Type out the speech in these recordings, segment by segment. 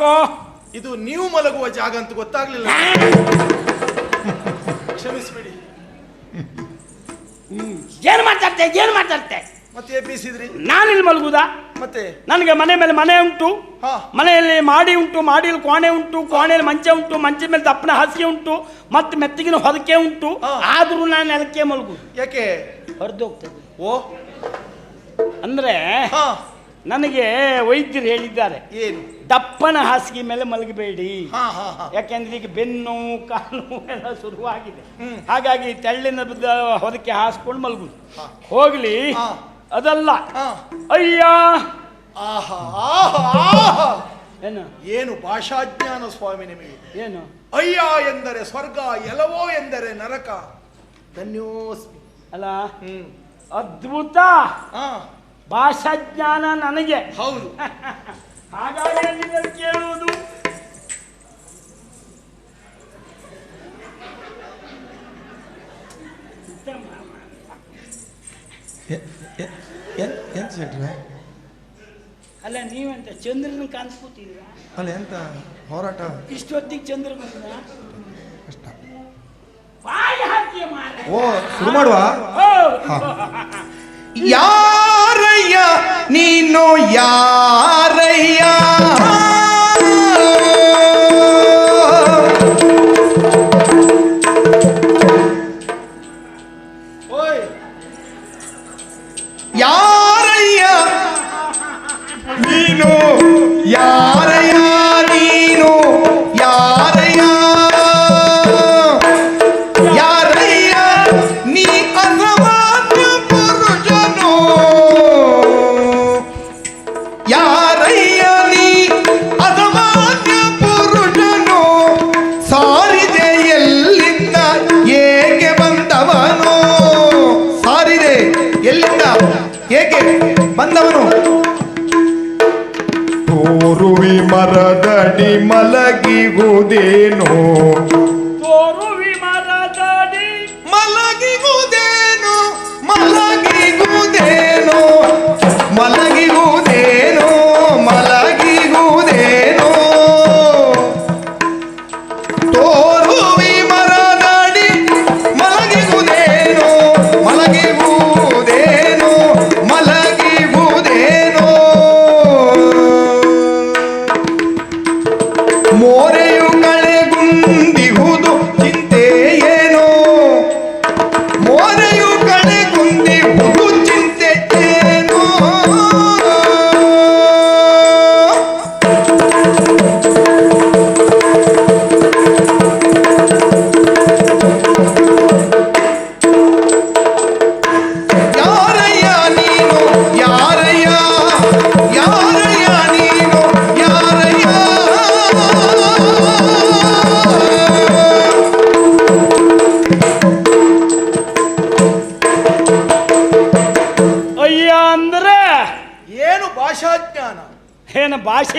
ಯಾಕೋ ಇದು ನೀವು ಮಲಗುವ ಜಾಗ ಅಂತ ಗೊತ್ತಾಗ್ಲಿಲ್ಲ. ಕ್ಷಮಿಸ್ಬಿಡಿ. ಏನ್ ಮಾತಾಡ್ತೆ? ಏನ್ ಮಾತಾಡ್ತೆ? ಮತ್ತೆ ಎಬ್ಬಿಸಿದ್ರಿ? ನಾನಿಲ್ಲಿ ಮಲಗುದಾ? ಮತ್ತೆ? ನನಗೆ ಮನೆ ಮೇಲೆ ಮನೆ ಉಂಟು. ಹಾ. ಮನೆಯಲ್ಲಿ ಮಾಡಿ ಉಂಟು ಮಾಡಿಲಿ ಕೋಣೆ ಉಂಟು ಕೋಣೆಯಲ್ಲಿ ಮಂಚ ಉಂಟು ಮಂಚ ಮೇಲೆ ದಪ್ಪನ ಹಾಸಿಗೆ ಉಂಟು ಮತ್ತೆ ಮೆತ್ತಗಿನ ಹೊದಕೆ ಉಂಟು. ಹಾ. ಆದ್ರೂ ನಾನು ನೆಲಕ್ಕೆ ಮಲಗುದು. ಯಾಕೆ? ಹೊರದು ಹೋಗ್ತದೆ ಓ. ಅಂದ್ರೆ ಹಾ. ನನಗೆ ವೈದ್ಯರು ಹೇಳಿದ್ದಾರೆ ಏನು? ದಪ್ಪನ ಹಾಸಿಗೆ ಮೇಲೆ ಮಲಗಬೇಡಿ. ಯಾಕೆಂದ್ರೆ ಈಗ ಬೆನ್ನು ಕಾಲು ಎಲ್ಲ ಶುರುವಾಗಿದೆ. ಹಾಗಾಗಿ ತೆಳ್ಳಿನ ಹೊದಕ್ಕೆ ಹೊದಕೆ ಹಾಸ್ಕೊಂಡು ಮಲಗುದು. ಹೋಗ್ಲಿ. ಅದಲ್ಲ. ಅಯ್ಯ! ಏನು? ಏನು ಭಾಷಾಜ್ಞಾನ ಸ್ವಾಮಿ ನಿಮಗೆ? ಏನು? ಅಯ್ಯ ಎಂದರೆ ಸ್ವರ್ಗ ಎಲ್ಲವೋ ಎಂದರೆ ನರಕ. ಧನ್ಯೋಸ್ಮಿ. ಅಲ್ಲ. ಅದ್ಭುತ! ಹಾ ಭಾಷಾಜ್ಞಾನ ನನಗೆ. ಹೌದು. ಹಾಗಾಗಿ ನಿಮ್ಮಲ್ಲಿ ಕೇಳುವುದು. ಎಂತ ಶೆಟ್ರೆ ಅಲ್ಲ ನೀವೆಂತ ಚಂದ್ರನ ಕಾಣಿಸ್ಕೋತೀರಾ? ಅಲ್ಲ ಎಂತ ಹೋರಾಟ? ಇಷ್ಟೊತ್ತಿಗೆ ಚಂದ್ರ ಬಂದ ಕಷ್ಟ ಬಾಯಿ ಹಾಕಿ ಮಾರ್ರೆ. ಓ ಶುರು ಮಾಡುವ? ಯಾ ನೀನು ಯಾರಯ್ಯ? ತೋರುವಿ ಮರದಡಿ ಮಲಗಿಗುವುದೇನೋ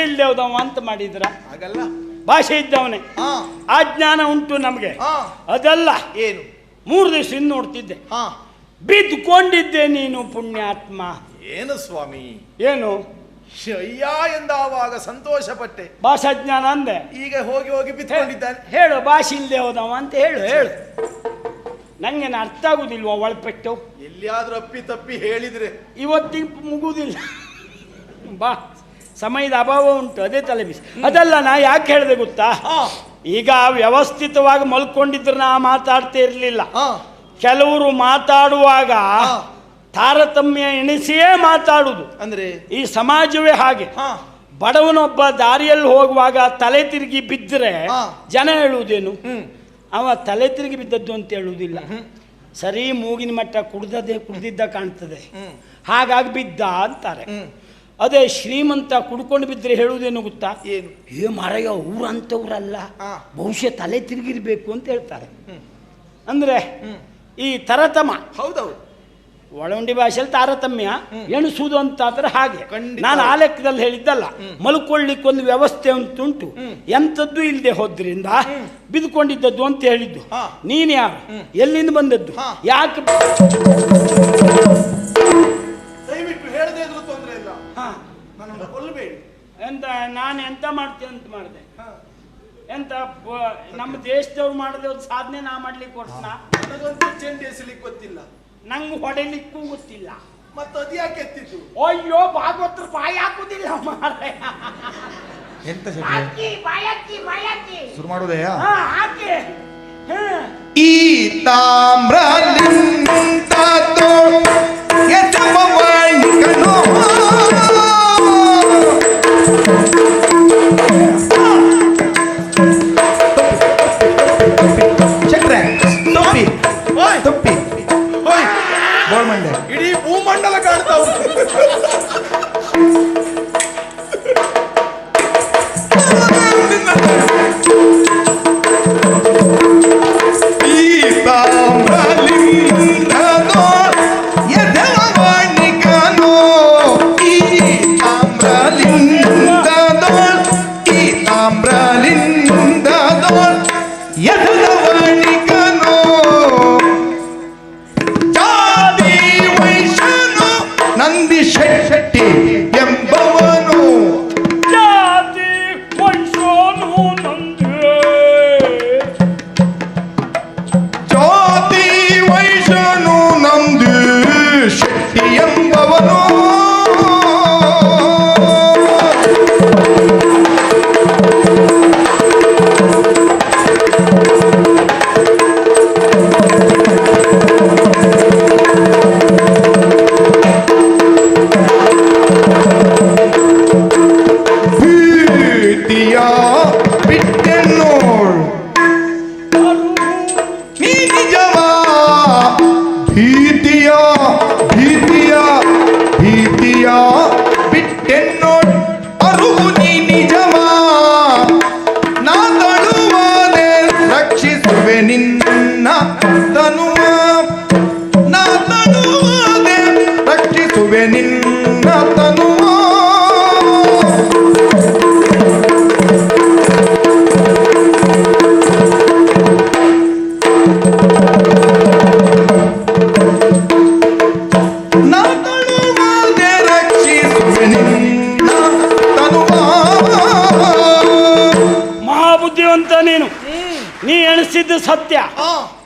ಭಾಷೆ ಇಲ್ದೇವ್ದವ ಅಂತ ಮಾಡಿದ್ರ? ಹಾಗಲ್ಲ. ಭಾಷೆ ಇದ್ದವನೇ. ಆ ಜ್ಞಾನ ಉಂಟು ನಮಗೆ. ಅದೆಲ್ಲ. ಏನು? ಮೂರು ದಿವಸ ಇನ್ನು ನೋಡ್ತಿದ್ದೆ. ಬಿದ್ಕೊಂಡಿದ್ದೆ ಬಿದ್ದುಕೊಂಡಿದ್ದೆ ನೀನು ಪುಣ್ಯಾತ್ಮ. ಏನು ಸ್ವಾಮಿ? ಏನು? ಅಯ್ಯ ಎಂದಾವಾಗ ಸಂತೋಷ ಪಟ್ಟೆ ಭಾಷಾಜ್ಞಾನ ಅಂದೆ. ಈಗ ಹೋಗಿ ಹೋಗಿ ಬಿತ್ಕೊಂಡಿದ್ದಾನೆ ಹೇಳು ಭಾಷೆ ಇಲ್ಲದೆ ಹೋದವ ಅಂತ ಹೇಳು ಹೇಳು. ನಂಗೇನು ಅರ್ಥ ಆಗುದಿಲ್ವ ಒಳಪೆಟ್ಟು? ಎಲ್ಲಿಯಾದ್ರೂ ಅಪ್ಪಿ ತಪ್ಪಿ ಹೇಳಿದ್ರೆ. ಇವತ್ತಿಗೆ ಮುಗುದಿಲ್ಲ. ಬಾ. ಸಮಯದ ಅಭಾವ ಉಂಟು ಅದೇ ತಲೆ ಬಿಸಿ ಅದಲ್ಲ ನಾ ಯಾಕೆ ಹೇಳಿದೆ ಗೊತ್ತಾ? ಈಗ ವ್ಯವಸ್ಥಿತವಾಗಿ ಮಲ್ಕೊಂಡಿದ್ರೆ ನಾ ಮಾತಾಡ್ತಾ ಇರಲಿಲ್ಲ. ಕೆಲವರು ಮಾತಾಡುವಾಗ ತಾರತಮ್ಯ ಎಣಿಸಿಯೇ ಮಾತಾಡುದು. ಅಂದ್ರೆ? ಈ ಸಮಾಜವೇ ಹಾಗೆ. ಬಡವನೊಬ್ಬ ದಾರಿಯಲ್ಲಿ ಹೋಗುವಾಗ ತಲೆ ತಿರುಗಿ ಬಿದ್ದರೆ ಜನ ಹೇಳುವುದೇನು? ಅವ ತಲೆ ತಿರುಗಿ ಬಿದ್ದದ್ದು ಅಂತ ಹೇಳುವುದಿಲ್ಲ. ಸರಿ ಮೂಗಿನ ಮಟ್ಟ ಕುಡ್ದದೆ ಕುಡ್ದಿದ್ದ ಕಾಣ್ತದೆ. ಹಾಗಾಗಿ ಬಿದ್ದ ಅಂತಾರೆ. ಅದೇ ಶ್ರೀಮಂತ ಕುಡ್ಕೊಂಡು ಬಿದ್ದರೆ ಹೇಳುವುದೇನು ಗೊತ್ತಾ? ಏನು? ಏ ಮಾರಯ್ಯ ಊರಂಥವ್ರಲ್ಲ ಹಾ. ಬಹುಶಃ ತಲೆ ತಿರುಗಿರ್ಬೇಕು ಅಂತ ಹೇಳ್ತಾರೆ. ಅಂದರೆ ಈ ತರತಮ ಹೌದೌದು. ಒಳಂಡಿ ಭಾಷೆಯಲ್ಲಿ ತಾರತಮ್ಯ ಎಣಿಸುವುದು ಅಂತಾದ್ರೆ ಹಾಗೆ. ನಾನು ಆ ಲೆಕ್ಕದಲ್ಲಿ ಹೇಳಿದ್ದಲ್ಲ ಮಲ್ಕೊಳ್ಳಿಕ್ಕೆ ಒಂದು ವ್ಯವಸ್ಥೆ ಉಂಟುಂಟು. ಎಂಥದ್ದು ಇಲ್ಲದೆ ಹೋದ್ರಿಂದ ಬಿದ್ದುಕೊಂಡಿದ್ದದ್ದು ಅಂತ ಹೇಳಿದ್ದು. ಹಾ. ನೀನು ಯಾರು? ಎಲ್ಲಿಂದ ಬಂದದ್ದು? ಹಾ. ಯಾಕೆ ಎಂತ ಮಾಡ್ತೀವಿ ಅಂತ ಮಾಡಿದೆ. ಎಂತ ನಮ್ಮ ದೇಶದವ್ರು ಮಾಡಿದೆ ಒಂದು ಸಾಧನೆ ನಾ ಮಾಡ್ಲಿಕ್ಕೆ ಕೊಡ್ತನ ನನಗಂತೂ ಚೆಂಡು ಎಸಲಿಕ್ಕೆ ಗೊತ್ತಿಲ್ಲ. ನಂಗೆ ಹೊಡೆಲಿಕ್ಕೂ ಗೊತ್ತಿಲ್ಲ. ಮತ್ತೆ ಅದು ಯಾಕೆ ಎತ್ತಿದ್ದು? ಅಯ್ಯೋ ಭಾಗವತರು ಬಾಯಿ ಹಾಕುದಿಲ್ಲ ಮಾರಾಯ. ಎಂತ ಶೆಟ್ರೆ ಹಾಕಿ ಬಾಯಿ ಹಾಕಿ ಬಾಯಿ ಹಾಕಿ. ಶುರು ಮಾಡೋದಯ್ಯ ಹಾ ಹಾಕಿ. ಹಾ ಈ ತಾಮ್ರಲಿಂಗದೋ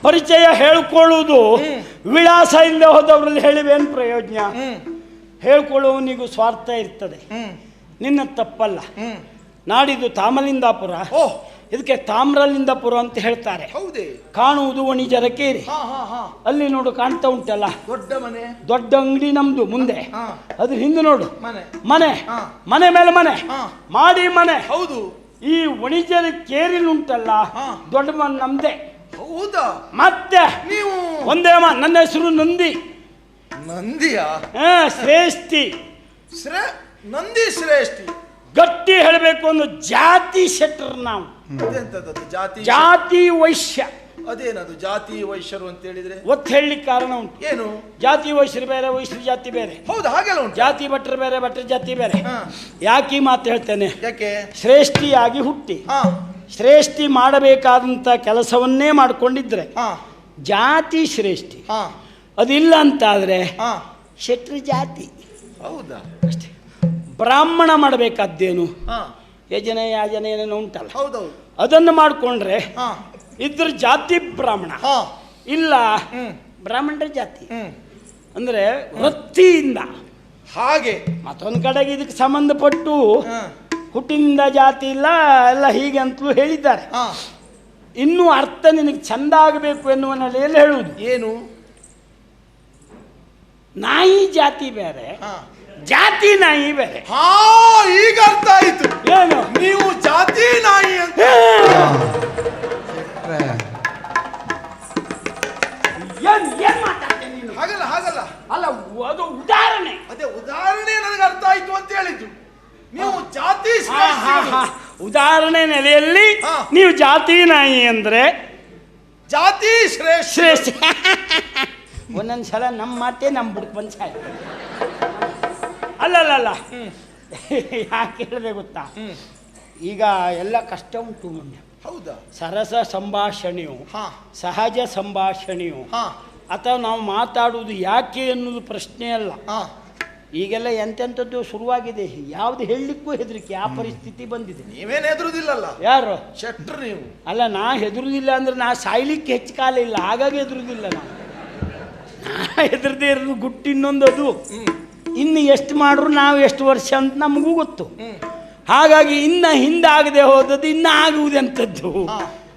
ಪರಿಚಯ ಹೇಳ್ಕೊಳ್ಳುವುದು ವಿಳಾಸ ಇಲ್ಲದೆ ಹೋದವರಲ್ಲಿ ಹೇಳಿವೇನು ಪ್ರಯೋಜನ? ಹೇಳ್ಕೊಳ್ಳುವನಿಗೂ ಹೇಳ್ಕೊಳ್ಳುವವನಿಗೂ ಸ್ವಾರ್ಥ ಇರ್ತದೆ. ನಿನ್ನ ತಪ್ಪಲ್ಲ. ನಾಡಿದ್ದು ತಾಮಲಿಂದಾಪುರ ಇದಕ್ಕೆ ತಾಮ್ರಲಿಂದಾಪುರ ಅಂತ ಹೇಳ್ತಾರೆ. ಹೌದೇ? ಕಾಣುವುದು ವಣಿಜರ ಕೇರಿ. ಅಲ್ಲಿ ನೋಡು ಕಾಣ್ತಾ ಉಂಟಲ್ಲ? ದೊಡ್ಡ ಮನೆ. ದೊಡ್ಡ ಅಂಗಡಿ ನಮ್ದು ಮುಂದೆ. ಅದ್ರ ಹಿಂದೆ ನೋಡು. ಮನೆ. ಮನೆ. ಮನೆ ಮೇಲೆ ಮನೆ. ಮಾಡಿ ಮನೆ. ಹೌದು. ಈ ವಣಿಜರ ಕೇರಿಲುಂಟಲ್ಲ. ದೊಡ್ಡ ಮನೆ ನಮ್ದೇ. ಹೌದಾ? ಮತ್ತೆ ನೀವು? ಒಂದೇ ಮಾ ನನ್ನ ಹೆಸರು ನಂದಿ. ನಂದಿಯ? ಹಾ, ಶ್ರೇಷ್ಠಿ. ಶ್ರೇ ನಂದಿ ಶ್ರೇಷ್ಠಿ. ಗಟ್ಟಿ ಹೇಳಬೇಕು ಒಂದು ಜಾತಿ ಶೆಟ್ಟರ್ ನಾವು. ಅದೆಂತದದು ಜಾತಿ ಜಾತಿ ವೈಶ್ಯ. ಅದೇನದು? ಜಾತಿ ವೈಶ್ಯರು ಅಂತ ಹೇಳಿದ್ರೆ? ಒತ್ತು ಹೇಳಲಿಕ್ಕೆ ಕಾರಣ ಉಂಟು. ಏನು? ಜಾತಿ ವೈಶ್ಯರು ಬೇರೆ ವೈಶ್ಯರು ಜಾತಿ ಬೇರೆ. ಹೌದು ಹಾಗೆಲ್ಲ ಉಂಟು. ಜಾತಿ ಭಟ್ರು ಬೇರೆ ಭಟ್ರ ಜಾತಿ ಬೇರೆ. ಯಾಕೆ ಈ ಮಾತು ಹೇಳ್ತೇನೆ? ಯಾಕೆ? ಶ್ರೇಷ್ಠಿಯಾಗಿ ಹುಟ್ಟಿ. ಹಾ. ಶ್ರೇಷ್ಠಿ ಮಾಡಬೇಕಾದಂಥ ಕೆಲಸವನ್ನೇ ಮಾಡಿಕೊಂಡಿದ್ರೆ ಹಾ. ಜಾತಿ ಶ್ರೇಷ್ಠಿ. ಹಾ. ಅದಿಲ್ಲ ಅಂತಾದರೆ ಹಾ. ಶೆಟ್ರು ಜಾತಿ. ಹೌದಾ? ಅಷ್ಟೇ. ಬ್ರಾಹ್ಮಣ ಮಾಡಬೇಕಾದ್ದೇನು? ಹಾ. ಯಜನೆ ಯಾಜನೆ ಏನೇನು ಉಂಟಲ್ಲ. ಹೌದೌದು. ಅದನ್ನು ಮಾಡಿಕೊಂಡ್ರೆ ಹಾ. ಇದ್ರ ಜಾತಿ ಬ್ರಾಹ್ಮಣ. ಹಾ. ಇಲ್ಲ ಹ್ಮ್. ಬ್ರಾಹ್ಮಣರ ಜಾತಿ. ಅಂದರೆ ವೃತ್ತಿಯಿಂದ. ಹಾಗೆ. ಮತ್ತೊಂದು ಕಡೆಗೆ ಇದಕ್ಕೆ ಸಂಬಂಧಪಟ್ಟು ಹಾ. ಹುಟ್ಟಿನಿಂದ ಜಾತಿ ಇಲ್ಲ ಎಲ್ಲ ಹೀಗೆ ಅಂತಲೂ ಹೇಳಿದ್ದಾರೆ. ಇನ್ನೂ ಅರ್ಥ ನಿನಗೆ ಚಂದ ಆಗಬೇಕು ಎನ್ನುವ ನೆಲೆಯಲ್ಲಿ ಹೇಳುವುದು? ಏನು? ನಾಯಿ ಜಾತಿ ಬೇರೆ ಜಾತಿ ನಾಯಿ ಬೇರೆ. ಹಾ ಈಗ ಅರ್ಥ ಆಯ್ತು. ಏನು? ನೀವು ಜಾತಿ ಉದಾಹರಣೆ ನೆಲೆಯಲ್ಲಿ ಹಾ. ನೀವು ಜಾತಿ ನಾಯಿ ಅಂದ್ರೆ ಜಾತಿ ಶ್ರೇಷ್ಠ. ಶ್ರೇಷ್ಠ. ಒಂದೊಂದು ಸಲ ನಮ್ಮ ಮಾತೇ ನಮ್ಮ ಬುಡಕ್ ಬಂದ್ ಸಾಯ್. ಅಲ್ಲ ಅಲ್ಲ ಅಲ್ಲ ಯಾಕೆ ಹೇಳಿದೆ ಗೊತ್ತಾ? ಈಗ ಎಲ್ಲ ಕಷ್ಟ ಉಂಟು ಮೊನ್ನೆ. ಹೌದಾ? ಸರಸ ಸಂಭಾಷಣೆಯು ಹಾ. ಸಹಜ ಸಂಭಾಷಣೆಯು ಹಾ. ಅಥವಾ ನಾವು ಮಾತಾಡುವುದು ಯಾಕೆ ಅನ್ನೋದು ಪ್ರಶ್ನೆ ಅಲ್ಲ ಹಾ. ಈಗೆಲ್ಲ ಎಂತೆಂಥದ್ದು ಶುರುವಾಗಿದೆ? ಯಾವ್ದು ಹೇಳಲಿಕ್ಕೂ ಹೆದರಿಕೆ. ಆ ಪರಿಸ್ಥಿತಿ ಬಂದಿದೆ. ನೀವೇನು ಹೆದರುದಿಲ್ಲಲ್ಲ? ಯಾರು? ಶೆಟ್ರು ನೀವು. ಅಲ್ಲ ನಾ ಹೆದರುದಿಲ್ಲ ಅಂದ್ರೆ ನಾ ಸಾಯ್ಲಿಕ್ಕೆ ಹೆಚ್ಚು ಕಾಲ ಇಲ್ಲ. ಹಾಗಾಗಿ ಹೆದರುದಿಲ್ಲ ನಾ ನಾ ಹೆದರದೇ ಇರೋದು ಗುಟ್ಟು ಇನ್ನೊಂದು ಅದು ಇನ್ನು ಎಷ್ಟು ಮಾಡ್ರು ನಾವು ಎಷ್ಟು ವರ್ಷ ಅಂತ ನಮಗೂ ಗೊತ್ತು. ಹಾಗಾಗಿ ಇನ್ನ ಹಿಂದಾಗದೆ ಹೋದದ್ದು ಇನ್ನ ಆಗುವುದೆಂಥದ್ದು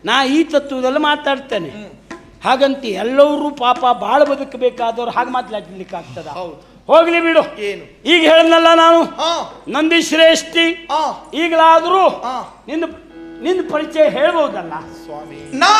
ನಾ ಈ ತತ್ವದಲ್ಲಿ ಮಾತಾಡ್ತೇನೆ. ಹಾಗಂತ ಎಲ್ಲರೂ ಪಾಪ ಬಾಳ ಬದುಕಬೇಕಾದವ್ರು ಹಾಗೆ ಮಾತಾಡ್ಲಿಕ್ಕೆ ಆಗ್ತದ ಹೌದು. ಹೋಗ್ಲಿ ಬಿಡು. ಏನು? ಈಗ ಹೇಳನಲ್ಲ ನಾನು? ನಂದಿ ಶ್ರೇಷ್ಠಿ. ಆ ಈಗಲಾದರೂ. ನಿನ್ನ ನಿನ್ನ ಪರಿಚಯ ಹೇಳ್ಬೋದಲ್ಲ? ಸ್ವಾಮಿ. ನಾ